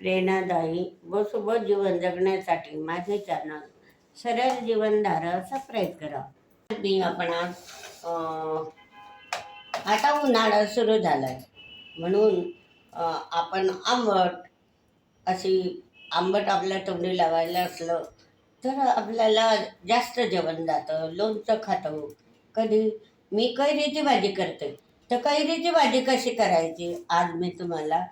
प्रेरणादायी व सोबत जीवन जगण्यासाठी माझे चॅनल सरळ जीवनधाराचा प्रयत्न करा. मी आपण आज आता उन्हाळा सुरू झाला आहे म्हणून आपण आंबट अशी आंबट आपल्या तोंडी लावायला असलं तर आपल्याला जास्त जेवण जातं. लोणचं खातो. कधी मी कैरीची भाजी करते. तर कैरीची भाजी कशी करायची? आज मी तुम्हाला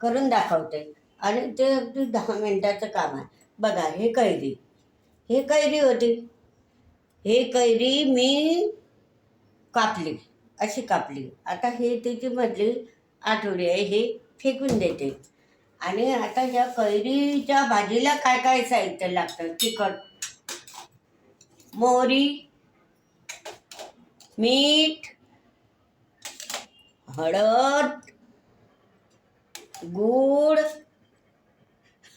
करून दाखवते. आणि ते अगदी दहा मिनटाचं काम आहे. बघा हे कैरी. हे कैरी होती. हे कैरी मी कापली अशी कापली. आता हे त्याची मधली आठवडी आहे हे फेकून देते. आणि आता या कैरीच्या भाजीला काय काय साहित्य लागतं? तिखट मोहरी मीठ हळद गूळ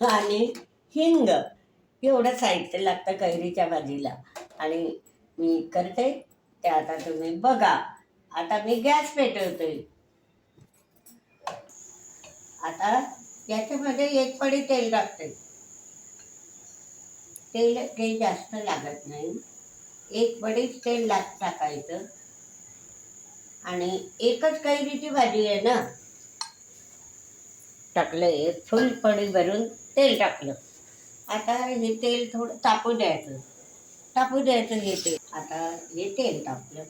आणि हिंग. एवढं साहित्य लागतं कैरीच्या भाजीला. आणि मी करते ते आता तुम्ही बघा. आता मी गॅस पेटवते आता याच्यामध्ये एक पडी तेल टाकते तेल ते जास्त लागत नाही. एक पडीच तेल लाग टाकायचं. आणि एकच कैरीची भाजी आहे ना? टाकलं एक फुल पडी भरून. तेल टाकलं. आता हे तेल थोडं तापू द्यायचं. तापू द्यायचं हे तेल. आता हे तेल टाकलं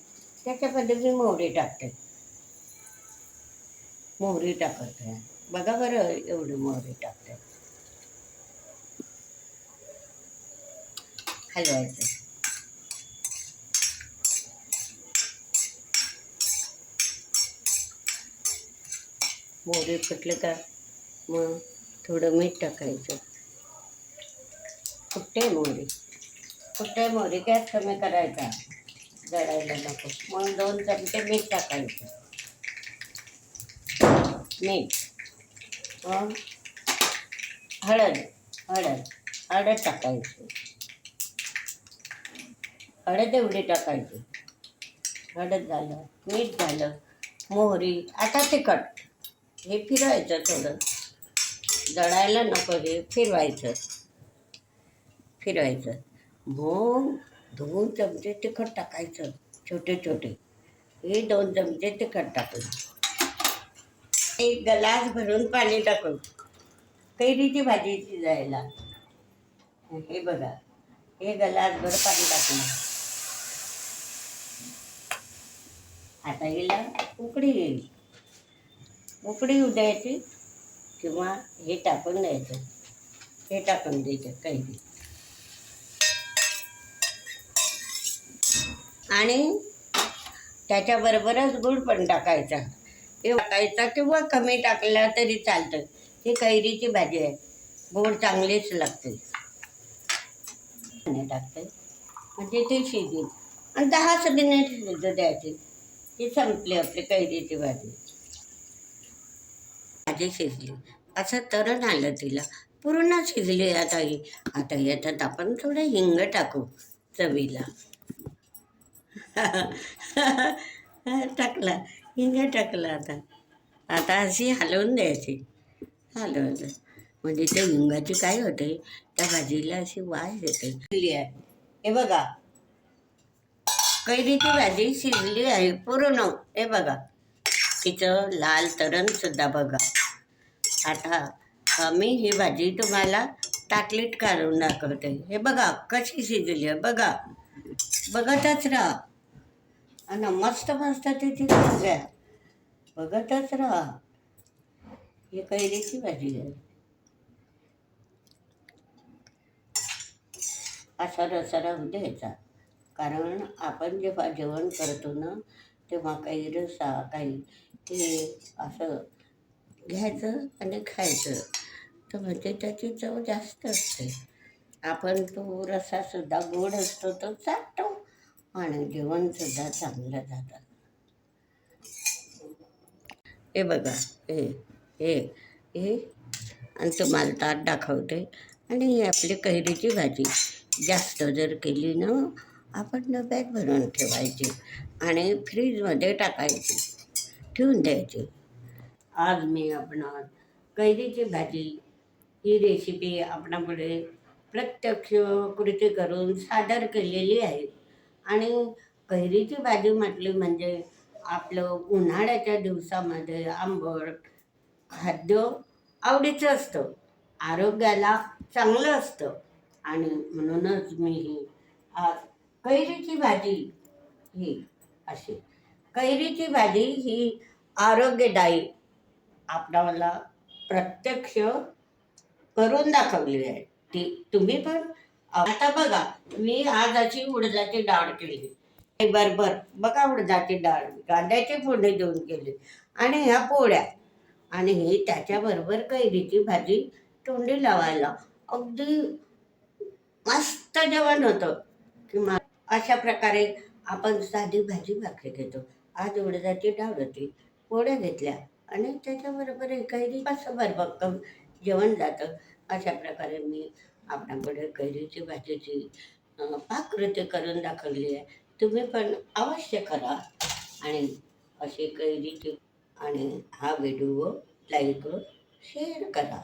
त्याच्यामध्ये मी मोहरी टाकते. मोहरी टाकत. आहे बघा बरं एवढी मोहरी टाकते. हलवायचं. मोहरी फुटलं का? मग थोडं मीठ टाकायचं. फुट्टे मोहरी? फुट्टे मोहरी? गॅस कमी करायचा. जळायला नको. मग दोन चमचे मीठ टाकायचं. मीठ. मग हळद. हळद. हळद टाकायची. हळद एवढी टाकायची. हळद झालं मीठ झालं मोहरी आता तिखट. हे फिरायचं थोडं. जळायला नको हे फिरवायचं. फिरवायचं. मग दोन चमचे तिखट टाकायचं छोटे छोटे. हे दोन चमचे तिखट टाकून. एक गलास भरून पाणी टाकून. कैरीची भाजी शिजायला. हे बघा हे गलासभर पाणी टाकून. आता हिला उकडी येईल. उकडी येऊ द्यायची किंवा हे टाकून द्यायचं. हे टाकून द्यायचं कैरी आणि त्याच्याबरोबरच गूळ पण टाकायचा. हे टाकायचा किंवा कमी टाकला तरी चालतं. ही कैरीची भाजी आहे. गोड चांगलीच लागते. टाकते. म्हणजे ती शिजेल. आणि दहाच मिनिट शिजू द्यायची. ही संपली आपली कैरीची भाजी. भाजी शिजली. असं तरण आलं तिला. पूर्ण शिजली आता ही. आता याच्यात आपण थोडं हिंग टाकू चवीला. टाकला. हिंग टाकला आता. आता अशी हलवून द्यायची. हलवलं म्हणजे त्या हिंगाची काय होते? त्या भाजीला अशी वास येते. आहे. हे बघा. कैरीची भाजी शिजली आहे पूर्ण. हे बघा. तिचं लाल तरणसुद्धा बघा. आता मी ही भाजी तुम्हाला ताटलीत काढून दाखवते. हे बघा कशी शिजली आहे. बघा. बघतच राहा. आणि मस्त मस्त तिची भाज्या. बघतच राहा. ही कैरीची भाजी आहे. असा रसारा होऊ द्यायचा. कारण आपण जेव्हा जेवण करतो ना तेव्हा काही रसा काही हे असं घ्यायचं आणि खायचं. तर म्हणजे त्याची चव जास्त असते. आपण तो रसासुद्धा गोड असतो तो चाटतो आणि जेवणसुद्धा चांगलं जातं. हे बघा हे हे हे. आणि तुम्हाला ताट दाखवते. आणि ही आपली कैरीची भाजी. जास्त जर केली ना आपण डब्यात भरून ठेवायची आणि फ्रीजमध्ये टाकायची. ठेवून द्यायची. आज मी आपण कैरीची भाजी ही रेसिपी आपणापुढे प्रत्यक्ष कृती करून सादर केलेली आहे. आणि कैरीची भाजी म्हटली म्हणजे आपलं उन्हाळ्याच्या दिवसामध्ये आंबट खाद्य आवडीचं असतं. आरोग्याला चांगलं असतं. आणि म्हणूनच मी ही आज कैरीची भाजी ही अशी. कैरीची भाजी ही आरोग्यदायी आपणाला प्रत्यक्ष करून दाखवली आहे. ती तुम्ही पण आता बघा मी आज अशी उडदाची डाळ केली. बरोबर बघा उडदाची डाळ. कांद्याची फोडणी देऊन केली. आणि ह्या पोळ्या. आणि हे त्याच्याबरोबर कैरीची भाजी तोंडी लावायला अगदी मस्त जेवण होतं. किंवा अशा प्रकारे आपण साधी भाजी भाकरी घेतो. आज उडदाची डाळ होती पोळ्या घेतल्या आणि त्याच्याबरोबर हे कैरी असं जेवण जातं. अशा प्रकारे मी आपणापुढे कैरीची भाजीची पाककृती करून दाखवली आहे. तुम्ही पण अवश्य करा आणि अशी कैरीची आणि हा व्हिडिओ लाईक शेअर करा.